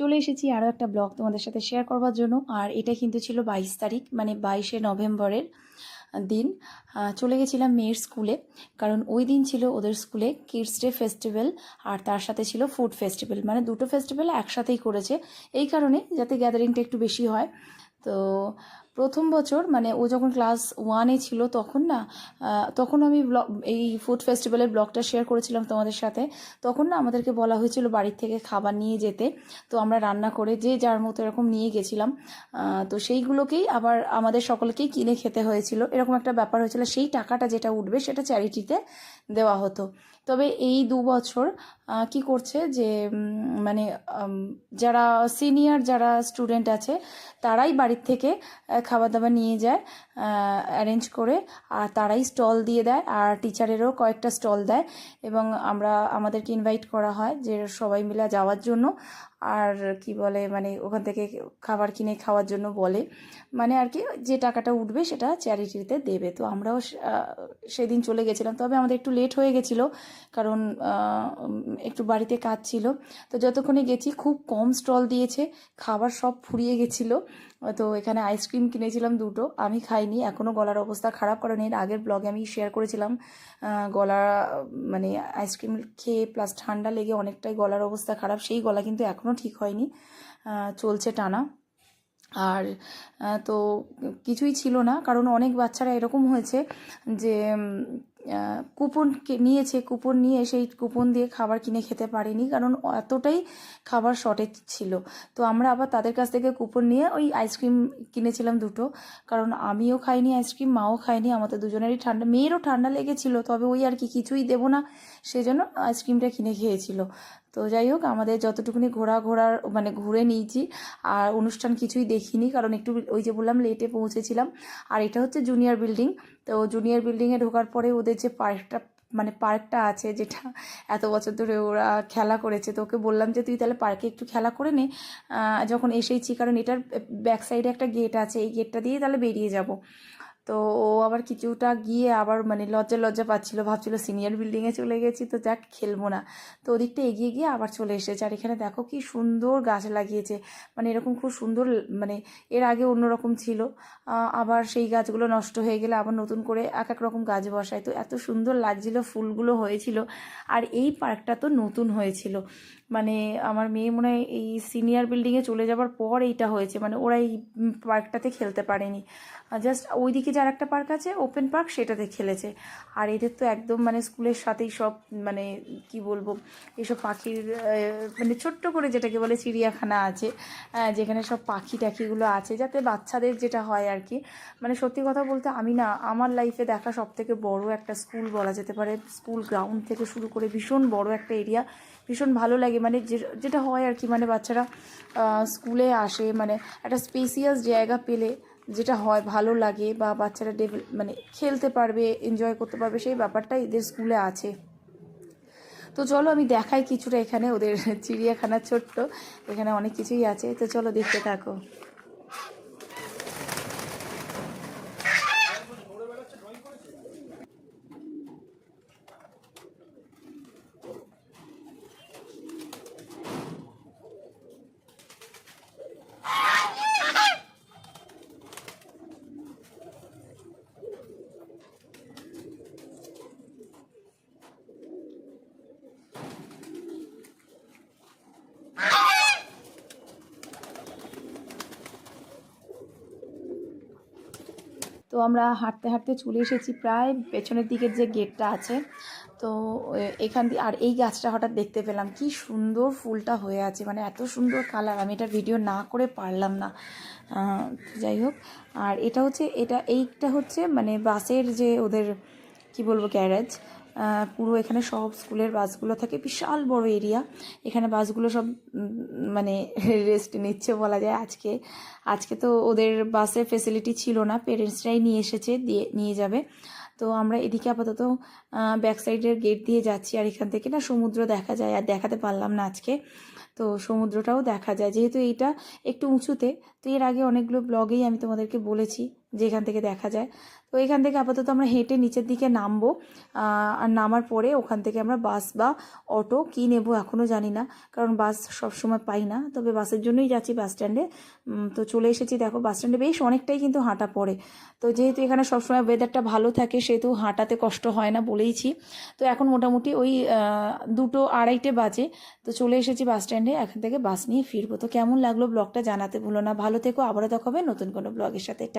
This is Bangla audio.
চলে এসেছি আরও একটা ব্লগ তোমাদের সাথে শেয়ার করবার জন্য। আর এটা কিন্তু ছিল বাইশ তারিখ মানে বাইশে নভেম্বরের দিন। চলে গেছিলাম মেয়ের স্কুলে কারণ ওই দিন ছিল ওদের স্কুলে কিডস ডে ফেস্টিভ্যাল আর তার সাথে ছিল ফুড ফেস্টিভ্যাল মানে দুটো ফেস্টিভ্যাল একসাথেই করেছে। এই কারণে যাতে গ্যাদারিংটা একটু বেশি হয়। তো প্রথম বছর মানে ও যখন ক্লাস ওয়ানে ছিল তখন না তখন আমি ব্লগ, এই ফুড ফেস্টিভ্যালের ব্লগটা শেয়ার করেছিলাম তোমাদের সাথে। তখন না আমাদেরকে বলা হয়েছিল বাড়ির থেকে খাবার নিয়ে যেতে। তো আমরা রান্না করে যে যার মতো এরকম নিয়ে গেছিলাম। তো সেইগুলোকেই আবার আমাদের সকলকেই কিনে খেতে হয়েছিল। এরকম একটা ব্যাপার হয়েছিল, সেই টাকাটা যেটা উঠবে সেটা চ্যারিটিতে দেওয়া হতো। তবে এই দু বছর কি করছে যে মানে যারা সিনিয়র যারা স্টুডেন্ট আছে, তারাই বাড়ির থেকে খাবার দাবার নিয়ে যায় অ্যারেঞ্জ করে, আর তারাই স্টল দিয়ে দেয়, আর টিচারেরও কয়েকটা স্টল দেয় এবং আমরা, আমাদেরকে ইনভাইট করা হয় যে সবাই মিলে যাওয়ার জন্য। আর কি বলে মানে ওখান থেকে খাবার কিনে খাওয়ার জন্য বলে। মানে আর কি, যে টাকাটা উঠবে সেটা চ্যারিটিতে দেবে। তো আমরাও সেদিন চলে গেছিলাম। তবে আমাদের একটু লেট হয়ে গেছিল, কারণ একটু বাড়িতে কাজ ছিল। তো যতক্ষণে গেছি, খুব কম স্টল দিয়েছে, খাবার সব ফুরিয়ে গেছিল। তো এখানে আইসক্রিম কিনেছিলাম দুটো, আমি খাইনি এখনও গলার অবস্থা খারাপ, কারণ এর আগের ব্লগে আমি শেয়ার করেছিলাম গলা মানে আইসক্রিম খেয়ে, প্লাস ঠান্ডা লেগে অনেকটাই গলার অবস্থা খারাপ, সেই গলা কিন্তু এখনও ঠিক হয়নি চলছে টানা। আর তো কিছুই ছিল না, কারণ অনেক বাচ্চারা এরকম হয়েছে যে কুপন নিয়েছে, কুপন নিয়ে সেই কুপন দিয়ে খাবার কিনে খেতে পারেনি, কারণ এতটাই খাবার শর্টেজ ছিল। তো আমরা আবার তাদের কাছ থেকে কুপন নিয়ে ওই আইসক্রিম কিনেছিলাম দুটো, কারণ আমিও খাইনি আইসক্রিম মাও খাইনি, আমাদের দুজনেরই ঠান্ডা, মেয়েরও ঠান্ডা লেগেছিল, তবে ওই আর কি কিছুই দেবো না, সেজন্য আইসক্রিমটা কিনে খেয়েছিল। তো যাই হোক, আমাদের যতটুকুনি ঘোরা ঘোরার মানে ঘুরে নিয়েছি, আর অনুষ্ঠান কিছুই দেখিনি, কারণ একটু ওই যে বললাম লেটে পৌঁছেছিলাম। আর এটা হচ্ছে জুনিয়র বিল্ডিং তো জুনিয়র বিল্ডিংয়ে ঢোকার পরে ওদের যে পার্কটা মানে পার্কটা আছে, যেটা এত বছর ধরে ওরা খেলা করেছে, তো ওকে বললাম যে, তুই তাহলে পার্কে একটু খেলা করে নে। যখন এসেইছি, কারণ এটার ব্যাক সাইডে একটা গেট আছে, এই গেটটা দিয়ে তাহলে বেরিয়ে যাব। তো ও আবার কিছুটা গিয়ে আবার মানে লজ্জা লজ্জা পাচ্ছিল, ভাবছিল সিনিয়র বিল্ডিংয়ে চলে গেছি, তো যাক খেলব না। তো ওদিকটা এগিয়ে গিয়ে আবার চলে এসেছে। আর এখানে দেখো কি সুন্দর গাছ লাগিয়েছে। মানে এরকম খুব সুন্দর মানে এর আগে অন্যরকম ছিল। আবার সেই গাছগুলো নষ্ট হয়ে গেলে আবার নতুন করে এক এক রকম গাছ বসায়। তো এত সুন্দর লাগছিল, ফুলগুলো হয়েছিল। আর এই পার্কটা তো নতুন হয়েছিল। মানে আমার মেয়ে মনে হয় এই সিনিয়র বিল্ডিংয়ে চলে যাবার পর এইটা হয়েছে। মানে ওরা এই পার্কটাতে খেলতে পারেনি। জাস্ট ওইদিকে যার একটা পার্ক আছে ওপেন পার্ক সেটাতে খেলেছে। আর এদের তো একদম মানে স্কুলের সাথেই সব মানে কি বলব এইসব পাখির মানে ছোট্ট করে যেটাকে বলে চিড়িয়াখানা আছে যেখানে সব পাখি টাখিগুলো আছে, যাতে বাচ্চাদের যেটা হয় আর কি। মানে সত্যি কথা বলতে আমি না, আমার লাইফে দেখা সব থেকে বড় একটা স্কুল বলা যেতে পারে স্কুল গ্রাউন্ড থেকে শুরু করে ভীষণ বড় একটা এরিয়া ভীষণ ভালো লাগে। মানে যেটা হয় আর কি মানে বাচ্চারা স্কুলে আসে মানে একটা স্পেসিয়াস জায়গা পেলে যেটা হয় ভালো লাগে বা বাচ্চারা ডেভেল মানে খেলতে পারবে এনজয় করতে পারবে, সেই ব্যাপারটা এদের স্কুলে আছে। তো চলো আমি দেখাই কিছুটা এখানে ওদের চিড়িয়াখানা ছোট্ট, এখানে অনেক কিছুই আছে। তো চলো দেখতে থাকো। তো আমরা হাঁটতে হাঁটতে চলে এসেছি প্রায় পেছনের দিকের যে গেটটা আছে। তো এখান দিয়ে আর এই গাছটা হঠাৎ দেখতে পেলাম। কি সুন্দর ফুলটা হয়ে আছে মানে এত সুন্দর কালার। আমি এটা ভিডিও না করে পারলাম না। যাই হোক। আর এটা হচ্ছে, এটা এইটা হচ্ছে মানে বাসের যে ওদের, কি বলব, গ্যারেজ। পুরো এখানে সব স্কুলের বাসগুলো থাকে, বিশাল বড় এরিয়া এখানে বাসগুলো সব মানে রেস্ট নিচ্ছে বলা যায়। আজকে আজকে তো ওদের বাসের ফেসিলিটি ছিল না পেরেন্টসরাই নিয়ে এসেছে, দিয়ে, নিয়ে যাবে। তো আমরা এদিকে আপাতত ব্যাক সাইডের গেট দিয়ে যাচ্ছি, আর এখান থেকে না সমুদ্র দেখা যায়, আর দেখাতে পারলাম না আজকে। তো সমুদ্রটাও দেখা যায়। যেহেতু এইটা একটু উঁচুতে, তো এর আগে অনেকগুলো ব্লগেই আমি তোমাদেরকে বলেছি যে এখান থেকে দেখা যায়। তো এখান থেকে আপাতত আমরা হেঁটে নিচের দিকে নামবো আর নামার পরে ওখান থেকে আমরা বাস বা অটো কী নেব এখনও জানি না, কারণ বাস সবসময় পাই না। তবে বাসের জন্যই যাচ্ছি বাস স্ট্যান্ডে। তো চলে এসেছি দেখো, বাস স্ট্যান্ডে বেশ অনেকটাই কিন্তু হাঁটা পড়ে। তো যেহেতু এখানে সবসময় ওয়েদারটা ভালো থাকে, সেহেতু হাঁটাতে কষ্ট হয় না বলেইছি। তো এখন মোটামুটি ওই দুটো আড়াইটে বাজে। তো চলে এসেছি বাস স্ট্যান্ডে। এখান থেকে বাস নিয়ে ফিরবো। তো কেমন লাগল ব্লগটা জানাতে ভুলো না। ভালো থেকো, আবারও দেখাবে নতুন কোনো ব্লগের সাথে।